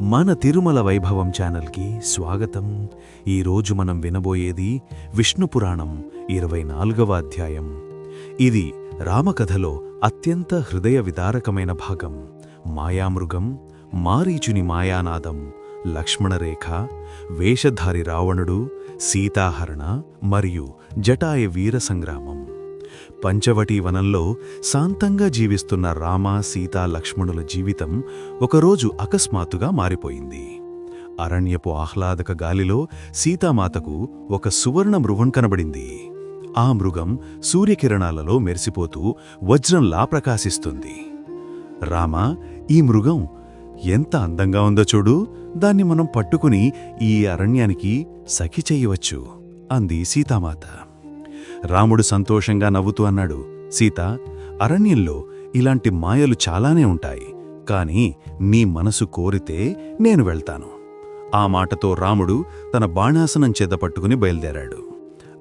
మన తిరుమల వైభవం ఛానల్కి స్వాగతం. ఈరోజు మనం వినబోయేది విష్ణు పురాణం ఇరవై నాలుగవ అధ్యాయం. ఇది రామకథలో అత్యంత హృదయ విదారకమైన భాగం. మాయామృగం మారీచుని మాయానాదం లక్ష్మణరేఖ వేషధారి రావణుడు సీతాహరణ మరియు జటాయ వీర సంగ్రామం. పంచవటీ వనంలో శాంతంగా జీవిస్తున్న రామ సీత లక్ష్మణుల జీవితం ఒకరోజు అకస్మాత్తుగా మారిపోయింది. అరణ్యపు ఆహ్లాదక గాలిలో సీతామాతకు ఒక సువర్ణ మృగం కనబడింది. ఆ మృగం సూర్యకిరణాలలో మెరిసిపోతూ వజ్రంలా ప్రకాశిస్తుంది. రామ ఈ మృగం ఎంత అందంగా ఉందో చూడు దాన్ని మనం పట్టుకుని ఈ అరణ్యానికి సఖి చెయ్యవచ్చు అంది సీతామాత. రాముడు సంతోషంగా నవ్వుతూ అన్నాడు సీత అరణ్యంలో ఇలాంటి మాయలు చాలానే ఉంటాయి కాని నీ మనసు కోరితే నేను వెళ్తాను. ఆ మాటతో రాముడు తన బాణాసనం చేతపట్టుకుని బయలుదేరాడు.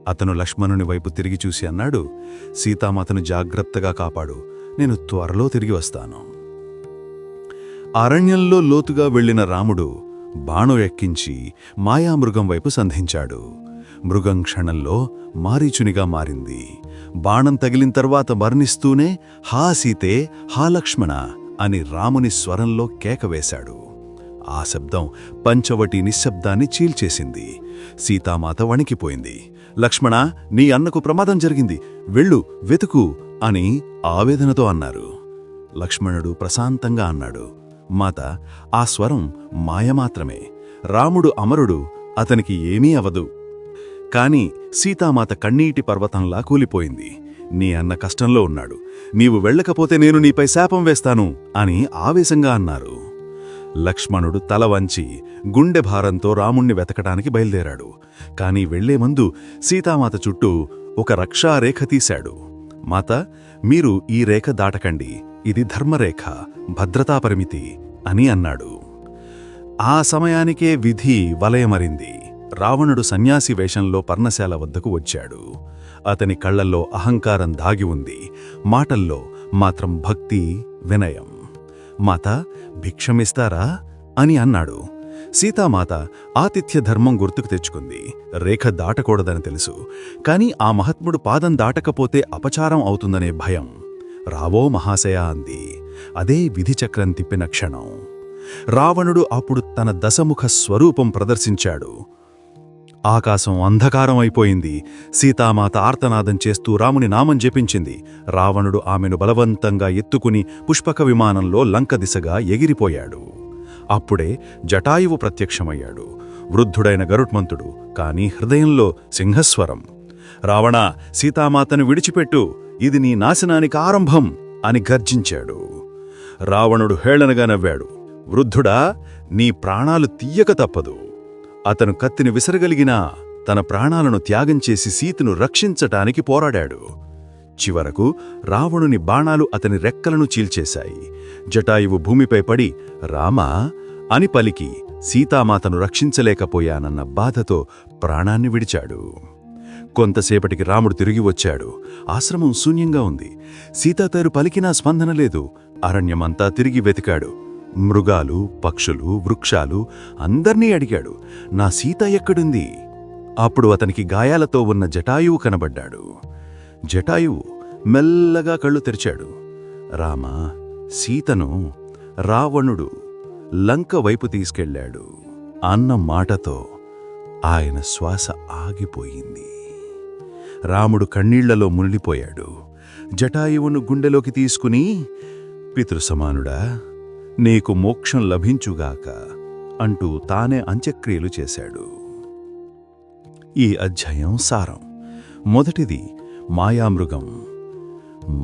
అతను లక్ష్మణుని వైపు తిరిగి చూసి అన్నాడు సీతామాతను జాగ్రత్తగా కాపాడు నేను త్వరలో తిరిగి వస్తాను. అరణ్యంలో లోతుగా వెళ్ళిన రాముడు బాణం ఎక్కించి మాయామృగం వైపు సంధించాడు. మృగం క్షణంలో మారీచునిగా మారింది. బాణం తగిలిన తర్వాత మరణిస్తూనే హా సీతే హా లక్ష్మణ అని రాముని స్వరంలో కేకవేశాడు ఆ శబ్దం పంచవటి నిశ్శబ్దాన్ని చీల్చేసింది. సీతామాత వణికిపోయింది. లక్ష్మణ నీ అన్నకు ప్రమాదం జరిగింది. వెళ్ళు వెతుకు అని ఆవేదనతో అన్నారు. లక్ష్మణుడు ప్రశాంతంగా అన్నాడు. మాత ఆ స్వరం మాయమాత్రమే రాముడు అమరుడు అతనికి ఏమీ అవదు. కాని సీతామాత కన్నీటి పర్వతంలా కూలిపోయింది. నీ అన్న కష్టంలో ఉన్నాడు. నీవు వెళ్ళకపోతే నేను నీపై శాపం వేస్తాను అని ఆవేశంగా అన్నారు. లక్ష్మణుడు తల వంచి గుండె భారంతో రాముణ్ణి వెతకటానికి బయలుదేరాడు. కాని వెళ్ళే ముందు సీతామాత చుట్టూ ఒక రక్షారేఖ తీశాడు. మాత మీరు ఈ రేఖ దాటకండి. ఇది ధర్మరేఖ భద్రతాపరిమితి అని అన్నాడు. ఆ సమయానికే విధి వలయమరింది. రావణుడు సన్యాసి వేషంలో పర్ణశాల వద్దకు వచ్చాడు. అతని కళ్ళల్లో అహంకారం దాగి ఉంది. మాటల్లో మాత్రం భక్తి వినయం. మాత భిక్షమిస్తారా? అని అన్నాడు. సీతామాత ఆతిథ్య ధర్మం గుర్తుకు తెచ్చుకుంది. రేఖ దాటకూడదని తెలుసు. కాని ఆ మహాత్ముడు పాదం దాటకపోతే అపచారం అవుతుందనే భయం. రావో మహాశయ అంది. అదే విధిచక్రం తిప్పిన క్షణం. రావణుడు అప్పుడు తన దశముఖ స్వరూపం ప్రదర్శించాడు. ఆకాశం అంధకారం అయిపోయింది సీతామాత ఆర్తనాదం చేస్తూ రాముని నామం జపించింది. రావణుడు ఆమెను బలవంతంగా ఎత్తుకుని పుష్పక విమానంలో లంక దిశగా ఎగిరిపోయాడు. అప్పుడే జటాయువు ప్రత్యక్షమయ్యాడు. వృద్ధుడైన గరుట్మంతుడు కాని హృదయంలో సింహస్వరం. రావణ సీతామాతను విడిచిపెట్టు ఇది నీ నాశనానికి ఆరంభం అని గర్జించాడు. రావణుడు హేళనగా నవ్వాడు. వృద్ధుడా నీ ప్రాణాలు తీయక తప్పదు. అతను కత్తిని విసరగలిగినా తన ప్రాణాలను త్యాగం చేసి సీతను రక్షించటానికి పోరాడాడు. చివరకు రావణుని బాణాలు అతని రెక్కలను చీల్చేశాయి. జటాయువు భూమిపై పడి రామా అని పలికి సీతామాతను రక్షించలేకపోయానన్న బాధతో ప్రాణాన్ని విడిచాడు. కొంతసేపటికి రాముడు తిరిగి వచ్చాడు. ఆశ్రమం శూన్యంగా ఉంది. సీతాతారు పలికినా స్పందన లేదు. అరణ్యమంతా తిరిగి వెతికాడు. మృగాలు పక్షులు వృక్షాలు అందర్నీ అడిగాడు నా సీత ఎక్కడుంది? అప్పుడు అతనికి గాయాలతో ఉన్న జటాయువు కనబడ్డాడు. జటాయువు మెల్లగా కళ్ళు తెరిచాడు. రామ సీతను రావణుడు లంక వైపు తీసుకెళ్ళాడు అన్న మాటతో ఆయన శ్వాస ఆగిపోయింది. రాముడు కన్నీళ్ళలో మునిలిపోయాడు జటాయువును గుండెలోకి తీసుకుని పితృసమానుడా నీకు మోక్షం లభించుగాక అంటూ తానే అంత్యక్రియలు చేశాడు. ఈ అధ్యాయం సారం. మొదటిది మాయామృగం.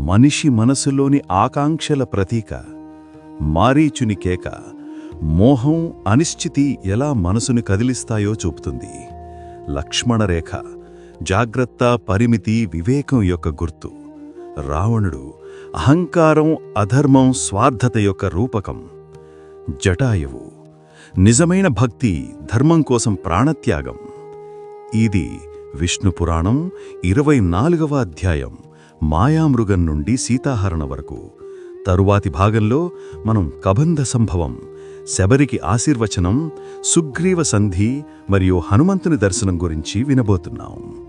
మనిషి మనసులోని ఆకాంక్షల ప్రతీక మారీచుని కేక మోహం అనిశ్చితి ఎలా మనసుని కదిలిస్తాయో చూపుతుంది. లక్ష్మణరేఖ జాగ్రత్త పరిమితి వివేకం యొక్క గుర్తు. రావణుడు అహంకారం అధర్మం స్వార్థత యొక్క రూపకం. జటాయువు. నిజమైన భక్తి ధర్మం కోసం ప్రాణత్యాగం. ఇది విష్ణు పురాణం ఇరవై నాలుగవ అధ్యాయం మాయామృగం నుండి సీతాహరణ వరకు. తరువాతి భాగంలో మనం కబంధ సంభవం శబరికి ఆశీర్వచనం సుగ్రీవ సంధి మరియు హనుమంతుని దర్శనం గురించి వినబోతున్నాం.